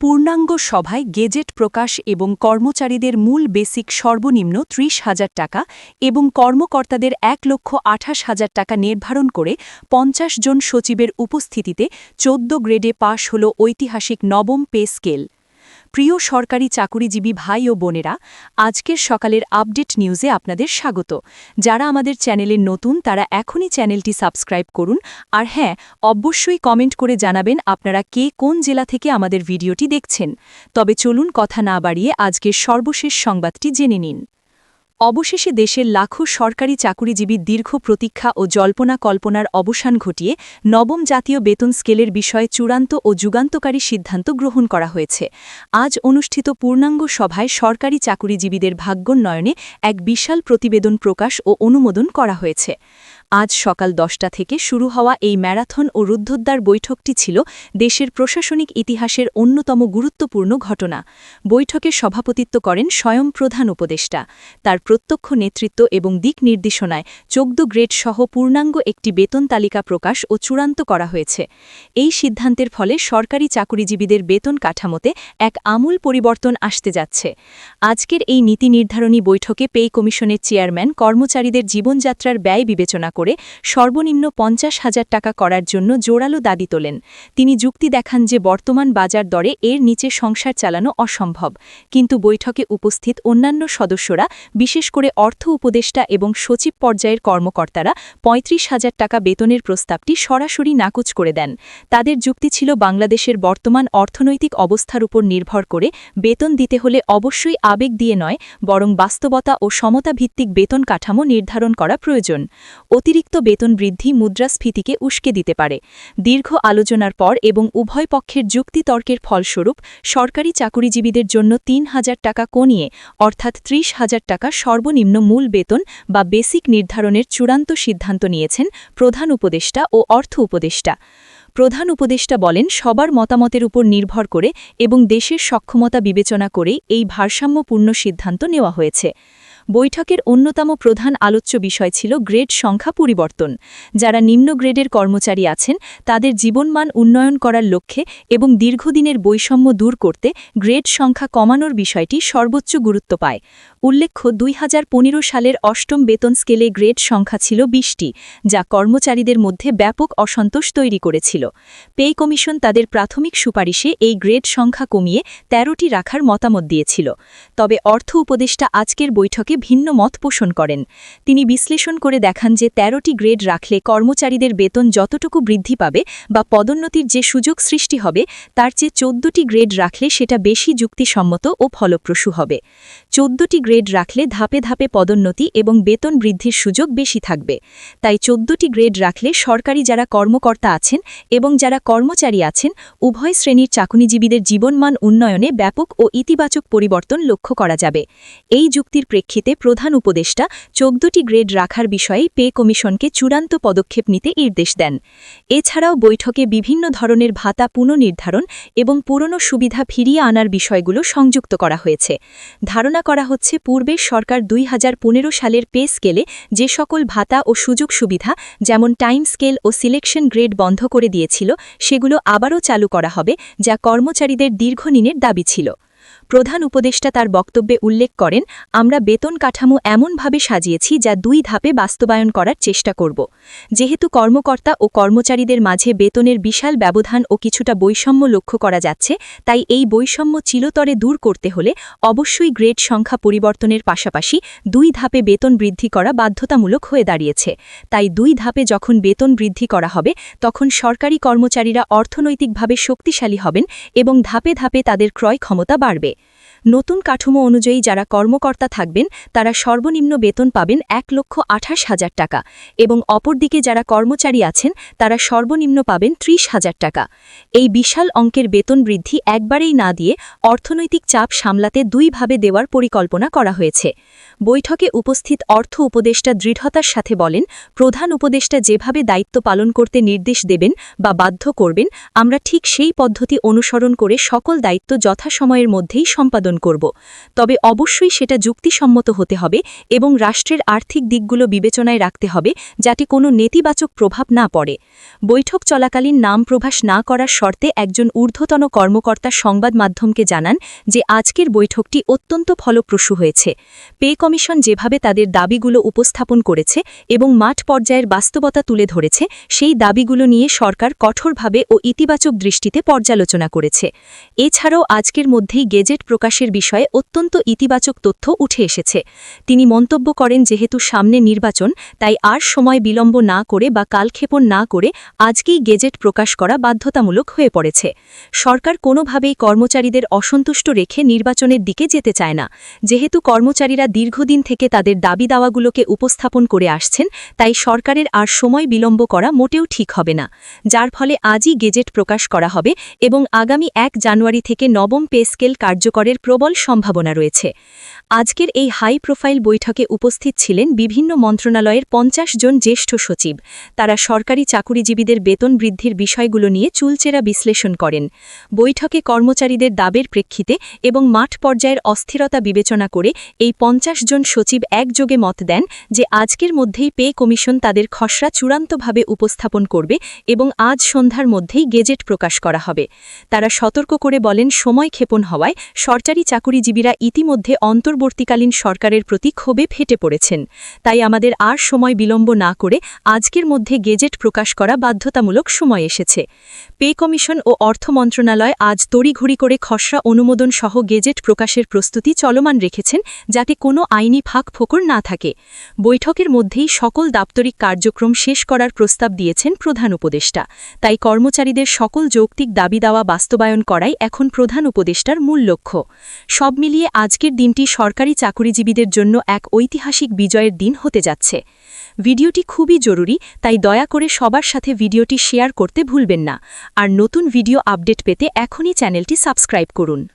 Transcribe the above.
পূর্ণাঙ্গ সভায় গেজেট প্রকাশ এবং কর্মচারীদের মূল বেসিক সর্বনিম্ন ত্রিশ হাজার টাকা এবং কর্মকর্তাদের এক লক্ষ আঠাশ হাজার টাকা নির্ধারণ করে পঞ্চাশ জন সচিবের উপস্থিতিতে চোদ্দ গ্রেডে পাশ হল ঐতিহাসিক নবম পে স্কেল। প্রিয় সরকারি চাকুরিজীবী ভাই ও বোনেরা, আজকের সকালের আপডেট নিউজে আপনাদের স্বাগত। যারা আমাদের চ্যানেলে নতুন, তারা এখনই চ্যানেলটি সাবস্ক্রাইব করুন। আর হ্যাঁ অবশ্যই কমেন্ট করে জানাবেন আপনারা কে কোন জেলা থেকে আমাদের ভিডিওটি দেখছেন। তবে চলুন কথা না বাড়িয়ে আজকের সর্বশেষ সংবাদটি জেনে নিন। অবশেষে দেশের লাখো সরকারি চাকুরিজীবীর দীর্ঘ প্রতীক্ষা ও জল্পনা কল্পনার অবসান ঘটিয়ে নবম জাতীয় বেতন স্কেলের বিষয়ে চূড়ান্ত ও যুগান্তকারী সিদ্ধান্ত গ্রহণ করা হয়েছে। আজ অনুষ্ঠিত পূর্ণাঙ্গ সভায় সরকারি চাকুরিজীবীদের ভাগ্যোন্নয়নে এক বিশাল প্রতিবেদন প্রকাশ ও অনুমোদন করা হয়েছে। আজ সকাল দশটা থেকে শুরু হওয়া এই ম্যারাথন ও রুদ্ধদ্বার বৈঠকটি ছিল দেশের প্রশাসনিক ইতিহাসের অন্যতম গুরুত্বপূর্ণ ঘটনা। বৈঠকে সভাপতিত্ব করেন স্বয়ং প্রধান উপদেষ্টা। তার প্রত্যক্ষ নেতৃত্ব এবং দিক নির্দেশনায় চোদ্দ গ্রেড সহ পূর্ণাঙ্গ একটি বেতন তালিকা প্রকাশ ও চূড়ান্ত করা হয়েছে। এই সিদ্ধান্তের ফলে সরকারি চাকুরিজীবীদের বেতন কাঠামোতে এক আমূল পরিবর্তন আসতে যাচ্ছে। আজকের এই নীতি নির্ধারণী বৈঠকে পে কমিশনের চেয়ারম্যান কর্মচারীদের জীবনযাত্রার ব্যয় বিবেচনা করে সর্বনিম্ন পঞ্চাশ হাজার টাকা করার জন্য জোরালো দাবি তোলেন। তিনি যুক্তি দেখান যে বর্তমান বাজার দরে এর নিচে সংসার চালানো অসম্ভব। কিন্তু বৈঠকে উপস্থিত অন্যান্য সদস্যরা, বিশেষ করে অর্থ উপদেষ্টা এবং সচিব পর্যায়ের কর্মকর্তারা, পঁয়ত্রিশ হাজার টাকা বেতনের প্রস্তাবটি সরাসরি নাকচ করে দেন। তাদের যুক্তি ছিল বাংলাদেশের বর্তমান অর্থনৈতিক অবস্থার উপর নির্ভর করে বেতন দিতে হলে অবশ্যই আবেগ দিয়ে নয়, বরং বাস্তবতা ও সমতা ভিত্তিক বেতন কাঠামো নির্ধারণ করা প্রয়োজন। অতিরিক্ত বেতন বৃদ্ধি মুদ্রাস্ফীতিকে উস্কে দিতে পারে। দীর্ঘ আলোচনার পর এবং উভয় পক্ষের যুক্তিতর্কের ফলস্বরূপ, সরকারি চাকুরিজীবীদের জন্য তিন হাজার টাকা কমিয়ে অর্থাৎ ত্রিশ হাজার টাকা সর্বনিম্ন মূল বেতন বা বেসিক নির্ধারণের চূড়ান্ত সিদ্ধান্ত নিয়েছেন প্রধান উপদেষ্টা ও অর্থ উপদেষ্টা। প্রধান উপদেষ্টা বলেন, সবার মতামতের উপর নির্ভর করে এবং দেশের সক্ষমতা বিবেচনা করে এই ভারসাম্যপূর্ণ সিদ্ধান্ত নেওয়া হয়েছে। বৈঠকের অন্যতম প্রধান আলোচ্য বিষয় ছিল গ্রেড সংখ্যা পরিবর্তন। যারা নিম্ন গ্রেডের কর্মচারী আছেন, তাদের জীবনমান উন্নয়ন করার লক্ষ্যে এবং দীর্ঘদিনের বৈষম্য দূর করতে গ্রেড সংখ্যা কমানোর বিষয়টি সর্বোচ্চ গুরুত্ব পায়। উল্লেখ্য, দুই হাজার পনেরো সালের অষ্টম বেতন স্কেলে গ্রেড সংখ্যা ছিল বিশটি, যা কর্মচারীদের মধ্যে ব্যাপক অসন্তোষ তৈরি করেছিল। পে কমিশন তাদের প্রাথমিক সুপারিশে এই গ্রেড সংখ্যা কমিয়ে তেরোটি রাখার মতামত দিয়েছিল। তবে অর্থ উপদেষ্টা আজকের বৈঠকে ভিন্ন মত পোষণ করেন। তিনি বিশ্লেষণ করে দেখান যে তেরোটি গ্রেড রাখলে কর্মচারীদের বেতন যতটুকু বৃদ্ধি পাবে বা পদোন্নতির যে সুযোগ সৃষ্টি হবে, তার চেয়ে চোদ্দটি গ্রেড রাখলে সেটা বেশি যুক্তিসম্মত ও ফলপ্রসূ হবে। চোদ্দটি গ্রেড রাখলে ধাপে ধাপে পদোন্নতি এবং বেতন বৃদ্ধির সুযোগ বেশি থাকবে। তাই চোদ্দটি গ্রেড রাখলে সরকারি যারা কর্মকর্তা আছেন এবং যারা কর্মচারী আছেন, উভয় শ্রেণির চাকুনিজীবীদের জীবনমান উন্নয়নে ব্যাপক ও ইতিবাচক পরিবর্তন লক্ষ্য করা যাবে। এই যুক্তির প্রেক্ষিতে প্রধান উপদেষ্টা চোদ্দটি গ্রেড রাখার বিষয়ে পে কমিশনকে চূড়ান্ত পদক্ষেপ নিতে নির্দেশ দেন। এছাড়াও বৈঠকে বিভিন্ন ধরনের ভাতা পুনর্নির্ধারণ এবং পুরনো সুবিধা ফিরিয়ে আনার বিষয়গুলো সংযুক্ত করা হয়েছে। ধারণা করা হচ্ছে পূর্বের সরকার দুই হাজার পনেরো সালের পে স্কেলে যে সকল ভাতা ও সুযোগ সুবিধা, যেমন টাইম স্কেল ও সিলেকশন গ্রেড বন্ধ করে দিয়েছিল, সেগুলো আবারও চালু করা হবে, যা কর্মচারীদের দীর্ঘদিনের দাবি ছিল। প্রধান উপদেষ্টা তার বক্তব্যে উল্লেখ করেন, আমরা বেতন কাঠামো এমনভাবে সাজিয়েছি যা দুই ধাপে বাস্তবায়ন করার চেষ্টা করব। যেহেতু কর্মকর্তা ও কর্মচারীদের মাঝে বেতনের বিশাল ব্যবধান ও কিছুটা বৈষম্য লক্ষ্য করা যাচ্ছে, তাই এই বৈষম্য চিরতরে দূর করতে হলে অবশ্যই গ্রেড সংখ্যা পরিবর্তনের পাশাপাশি দুই ধাপে বেতন বৃদ্ধি করা বাধ্যতামূলক হয়ে দাঁড়িয়েছে। তাই দুই ধাপে যখন বেতন বৃদ্ধি করা হবে, তখন সরকারি কর্মচারীরা অর্থনৈতিকভাবে শক্তিশালী হবেন এবং ধাপে ধাপে তাদের ক্রয় ক্ষমতা বাড়বে। নতুন কাঠামো অনুযায়ী যারা কর্মকর্তা থাকবেন, তারা সর্বনিম্ন বেতন পাবেন এক লক্ষ আঠাশ হাজার টাকা এবং অপরদিকে যারা কর্মচারী আছেন, তারা সর্বনিম্ন পাবেন ত্রিশ হাজার টাকা। এই বিশাল অঙ্কের বেতন বৃদ্ধি একবারেই না দিয়ে অর্থনৈতিক চাপ সামলাতে দুইভাবে দেওয়ার পরিকল্পনা করা হয়েছে। বৈঠকে উপস্থিত অর্থ উপদেষ্টা দৃঢ়তার সাথে বলেন, প্রধান উপদেষ্টা যেভাবে দায়িত্ব পালন করতে নির্দেশ দেবেন বা বাধ্য করবেন, আমরা ঠিক সেই পদ্ধতি অনুসরণ করে সকল দায়িত্ব যথাসময়ের মধ্যেই সম্পাদন উৎপাদন করব। তবে অবশ্যই সেটা যুক্তিসম্মত হতে হবে এবং রাষ্ট্রের আর্থিক দিকগুলো বিবেচনায় রাখতে হবে যাতে কোনো নেতিবাচক প্রভাব না পড়ে। বৈঠক চলাকালীন নাম প্রভাস না করার শর্তে একজন ঊর্ধ্বতন কর্মকর্তা সংবাদ মাধ্যমকে জানান যে আজকের বৈঠকটি অত্যন্ত ফলপ্রসূ হয়েছে। পে কমিশন যেভাবে তাদের দাবিগুলো উপস্থাপন করেছে এবং মাঠ পর্যায়ের বাস্তবতা তুলে ধরেছে, সেই দাবিগুলো নিয়ে সরকার কঠোরভাবে ও ইতিবাচক দৃষ্টিতে পর্যালোচনা করেছে। এছাড়াও আজকের মধ্যেই গেজেট প্রকাশের বিষয়ে অত্যন্ত ইতিবাচক তথ্য উঠে এসেছে। তিনি মন্তব্য করেন, যেহেতু সামনে নির্বাচন, তাই আর সময় বিলম্ব না করে বা কালক্ষেপণ না করে আজকেই গেজেট প্রকাশ করা বাধ্যতামূলক হয়ে পড়েছে। সরকার কোনোভাবেই কর্মচারীদের অসন্তুষ্ট রেখে নির্বাচনের দিকে যেতে চায় না। যেহেতু কর্মচারীরা দীর্ঘদিন থেকে তাদের দাবি দাওয়াগুলোকে উপস্থাপন করে আসছেন, তাই সরকারের আর সময় বিলম্ব করা মোটেও ঠিক হবে না। যার ফলে আজই গেজেট প্রকাশ করা হবে এবং আগামী এক জানুয়ারি থেকে নবম পে স্কেল কার্যকরের প্রবল সম্ভাবনা রয়েছে। আজকের এই হাই প্রোফাইল বৈঠকে উপস্থিত ছিলেন বিভিন্ন মন্ত্রণালয়ের পঞ্চাশ জন জ্যেষ্ঠ সচিব। তারা সরকারি চাকুরিজীবীদের বেতন বৃদ্ধির বিষয়গুলো নিয়ে চুলচেরা বিশ্লেষণ করেন। বৈঠকে কর্মচারীদের দাবের প্রেক্ষিতে এবং মাঠ পর্যায়ের অস্থিরতা বিবেচনা করে এই পঞ্চাশ জন সচিব একযোগে মত দেন যে আজকের মধ্যেই পে কমিশন তাদের খসড়া চূড়ান্তভাবে উপস্থাপন করবে এবং আজ সন্ধ্যার মধ্যেই গেজেট প্রকাশ করা হবে। তারা সতর্ক করে বলেন, সময় ক্ষেপণ হওয়ায় সরকারি চাকুরিজীবীরা ইতিমধ্যে অন্তর্বর্তীকালীন সরকারের প্রতি ক্ষোভে ফেটে পড়েছেন। তাই আমাদের আর সময় বিলম্ব না করে আজকের মধ্যে গেজেট প্রকাশ করা বাধ্যতামূলক সময় এসেছে। পে কমিশন ও অর্থ মন্ত্রণালয় আজ তড়িঘড়ি করে খসড়া অনুমোদন সহ গেজেট প্রকাশের প্রস্তুতি চলমান রেখেছেন যাতে কোনো আইনি ফাঁক ফোকর না থাকে। বৈঠকের মধ্যেই সকল দাপ্তরিক কার্যক্রম শেষ করার প্রস্তাব দিয়েছেন প্রধান উপদেষ্টা। তাই কর্মচারীদের সকল যৌক্তিক দাবি দাওয়া বাস্তবায়ন করাই এখন প্রধান উপদেষ্টার মূল লক্ষ্য। সব মিলিয়ে আজকের দিনটি সরকারি চাকুরিজীবীদের জন্য এক ঐতিহাসিক বিজয়ের দিন হতে যাচ্ছে। ভিডিওটি খুবই জরুরি, তাই দয়া করে সবার সাথে ভিডিওটি শেয়ার করতে ভুলবেন না। আর নতুন ভিডিও আপডেট পেতে এখনই চ্যানেলটি সাবস্ক্রাইব করুন।